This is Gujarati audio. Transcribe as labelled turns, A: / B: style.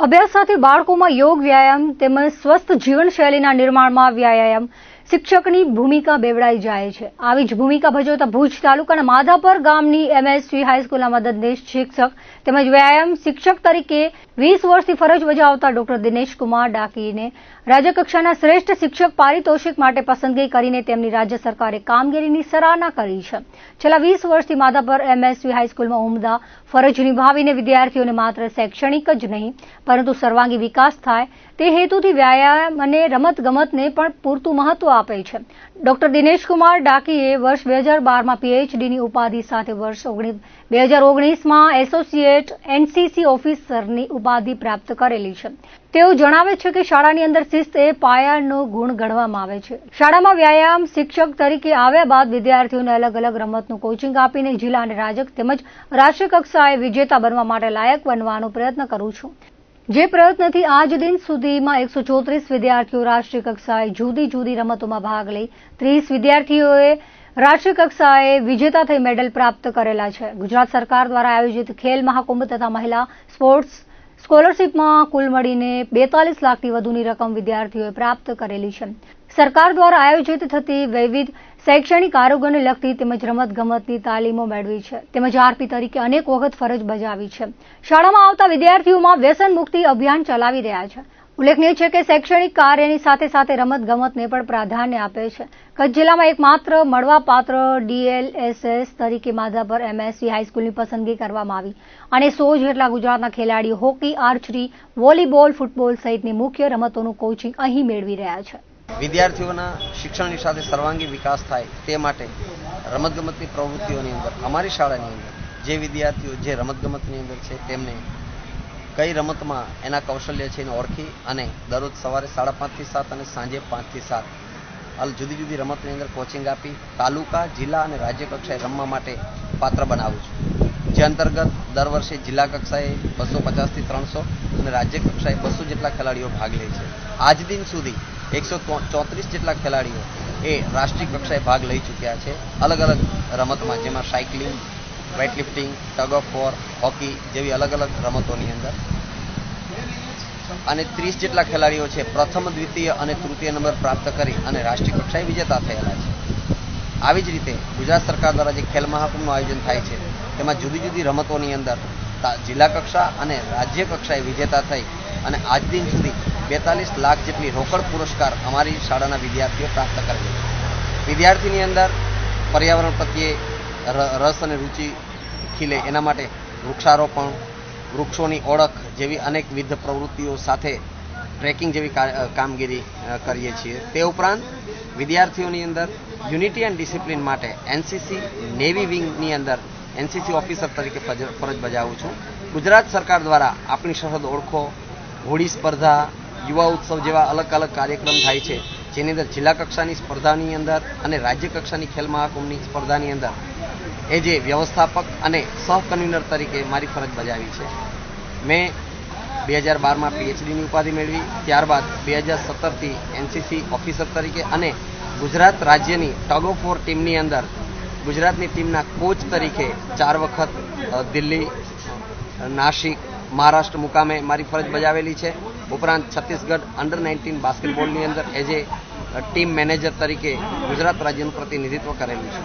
A: અભ્યાસ સાથે બાળકોમાં યોગ વ્યાયામ તેમજ સ્વસ્થ જીવનશૈલીના નિર્માણમાં વ્યાયામ શિક્ષકની ભૂમિકા બેવડાઈ જાય છે. આવી જ ભૂમિકા ભજવતા ભુજ તાલુકાના માધાપર ગામની એમએસવી હાઈસ્કૂલના મદદનીશ શિક્ષક તેમજ વ્યાયામ શિક્ષક તરીકે વીસ વર્ષથી ફરજ બજાવતા ડોક્ટર દિનેશ કુમાર ડાકીને રાજ્યકક્ષાના શ્રેષ્ઠ શિક્ષક પારિતોષિક માટે પસંદગી કરીને તેમની રાજ્ય સરકારે કામગીરીની સરાહના કરી છે. છેલ્લા વીસ વર્ષથી માધાપર એમએસવી હાઈસ્કૂલમાં ઉમદા, ફરજ નિભાવીને વિદ્યાર્થીઓને માત્ર શૈક્ષણિક જ નહીં, પરંતુ સર્વાંગી વિકાસ થાય તે હેતુથી વ્યાયામ અને રમત ગમતને પણ પૂરતું મહત્વ આપે છે. ડોક્ટર દિનેશકુમાર ડાકીએ વર્ષ બે હજાર બારમાં પીએચડીની ઉપાધિ સાથે વર્ષ બે હજાર ઓગણીસમાં એસોસિએટ એનસીસી ઓફિસરની ઉપાધિ પ્રાપ્ત કરેલી છે. તેઓ જણાવે છે કે શાળાની અંદર શિસ્ત એ પાયાનો ગુણ ગણવામાં આવે છે. શાળામાં વ્યાયામ શિક્ષક તરીકે આવ્યા બાદ વિદ્યાર્થીઓને અલગ અલગ રમતનું કોચિંગ આપીને જિલ્લા અને રાજ્ય તેમજ રાષ્ટ્રીય કક્ષાએ વિજેતા બનવા માટે લાયક બનવાનો પ્રયત્ન કરું છું. જે પ્રયત્નથી આજ દિન સુધીમાં એકસો ચોત્રીસ વિદ્યાર્થીઓ રાષ્ટ્રીય કક્ષાએ જુદી જુદી રમતોમાં ભાગ લઈ ત્રીસ વિદ્યાર્થીઓએ રાષ્ટ્રીય કક્ષાએ વિજેતા થઈ મેડલ પ્રાપ્ત કરેલા છે. ગુજરાત સરકાર દ્વારા આયોજિત ખેલ મહાકુંભ તથા મહિલા સ્પોર્ટ્સ સ્કોલરશીપમાં કુલ મળીને બેતાલીસ લાખથી વધુની રકમ વિદ્યાર્થીઓએ પ્રાપ્ત કરેલી છે. સરકાર દ્વારા આયોજિત થતી વૈવિધ શૈક્ષણિક આરોગ્યને લગતી તેમજ રમતગમતની તાલીમો મેળવી છે. તેમજ આરપી તરીકે અનેક વખત ફરજ બજાવી છે. શાળામાં આવતા વિદ્યાર્થીઓમાં વ્યસન મુક્તિ અભિયાન ચલાવી રહ્યા છે. ઉલ્લેખનીય છે કે શૈક્ષણિક કાર્યની સાથે સાથે રમતગમતને પણ પ્રાધાન્ય આપે છે. કચ્છ જિલ્લામાં એકમાત્ર મળવાપાત્ર ડીએલએસએસ તરીકે માધાપર એમએસસી હાઈસ્કૂલની પસંદગી કરવામાં આવી. અને સો જેટલા ગુજરાતના ખેલાડીઓ હોકી, આર્ચરી, વોલીબોલ, ફૂટબોલ સહિતની મુખ્ય રમતોનું કોચિંગ અહીં મેળવી રહ્યા છે.
B: વિદ્યાર્થીઓના શિક્ષણની સાથે સર્વાંગી વિકાસ થાય તે માટે રમતગમતની પ્રવૃત્તિઓની અંદર, અમારી શાળાની અંદર, જે વિદ્યાર્થીઓ જે રમતગમતની અંદર છે, તેમને કઈ રમતમાં એના કૌશલ્ય છે એને ઓળખી અને દરરોજ સવારે સાડા પાંચથી સાત અને સાંજે પાંચથી સાત હાલ જુદી જુદી રમતની અંદર કોચિંગ આપી, તાલુકા, જિલ્લા અને રાજ્ય કક્ષાએ રમવા માટે પાત્ર બનાવું છું. જે અંતર્ગત દર વર્ષે જિલ્લા કક્ષાએ બસો પચાસથી ત્રણસો અને રાજ્ય કક્ષાએ બસો જેટલા ખેલાડીઓ ભાગ લે છે. આજ દિન સુધી એકસો ચોત્રીસ જેટલા ખેલાડીઓ એ રાષ્ટ્રીય કક્ષાએ ભાગ લઈ ચૂક્યા છે. અલગ અલગ રમતમાં, જેમાં cycling weightlifting tug of war hockey જેવી અલગ અલગ રમતોની અંદર. અને ત્રીસ જેટલા ખેલાડીઓ છે, પ્રથમ, દ્વિતીય અને તૃતીય નંબર પ્રાપ્ત કરી અને રાષ્ટ્રીય કક્ષાએ વિજેતા થયેલા છે. આવી જ રીતે ગુજરાત સરકાર દ્વારા જે ખેલ મહાકુંભનું આયોજન થાય છે, તેમાં જુદી જુદી રમતોની અંદર જિલ્લા કક્ષા અને રાજ્ય કક્ષાએ વિજેતા થઈ અને આજ દિન સુધી બેતાલીસ લાખ જેટલી રોકડ પુરસ્કાર અમારી શાળાના વિદ્યાર્થીઓ પ્રાપ્ત કરેલી છે. વિદ્યાર્થીની અંદર પર્યાવરણ પ્રત્યે રસ અને રુચિ ખીલે એના માટે વૃક્ષારોપણ, વૃક્ષોની ઓળખ જેવી અનેકવિધ પ્રવૃત્તિઓ સાથે ટ્રેકિંગ જેવી કામગીરી કરીએ છીએ. તે ઉપરાંત વિદ્યાર્થીઓની અંદર યુનિટી એન્ડ ડિસિપ્લિન માટે એનસીસી નેવી વિંગની અંદર એનસીસી ઓફિસર તરીકે ફરજ બજાવું છું. ગુજરાત સરકાર દ્વારા આપણી સરહદ ઓળખો, હોળી સ્પર્ધા યુવા ઉત્સવ જેવા અલગ અલગ કાર્યક્રમ થાય છે, જેની અંદર જિલ્લા કક્ષાની સ્પર્ધાની અંદર અને રાજ્ય કક્ષાની ખેલ મહાકુંભની સ્પર્ધાની અંદર. એ જે વ્યવસ્થાપક અને સહ કન્વીનર તરીકે મારી ફરજ બજાવી છે. મેં બે હજાર બારમાં પીએચડીની ઉપાધિ મેળવી, ત્યારબાદ બે હજાર સત્તરથી એનસીસી ઓફિસર તરીકે અને ગુજરાત રાજ્યની ટગ ઓફ વોર ટીમની અંદર ગુજરાતની ટીમના કોચ તરીકે ચાર વખત દિલ્હી નાસિક મહારાષ્ટ્ર મુકામે મારી ફરજ બજાવેલી છે. ઉપરાંત છત્તીસગઢ અંડર નાઇન્ટીન બાસ્કેટબોલની અંદર એઝ એ ટીમ મેનેજર તરીકે ગુજરાત રાજ્યનું પ્રતિનિધિત્વ કરેલું છે.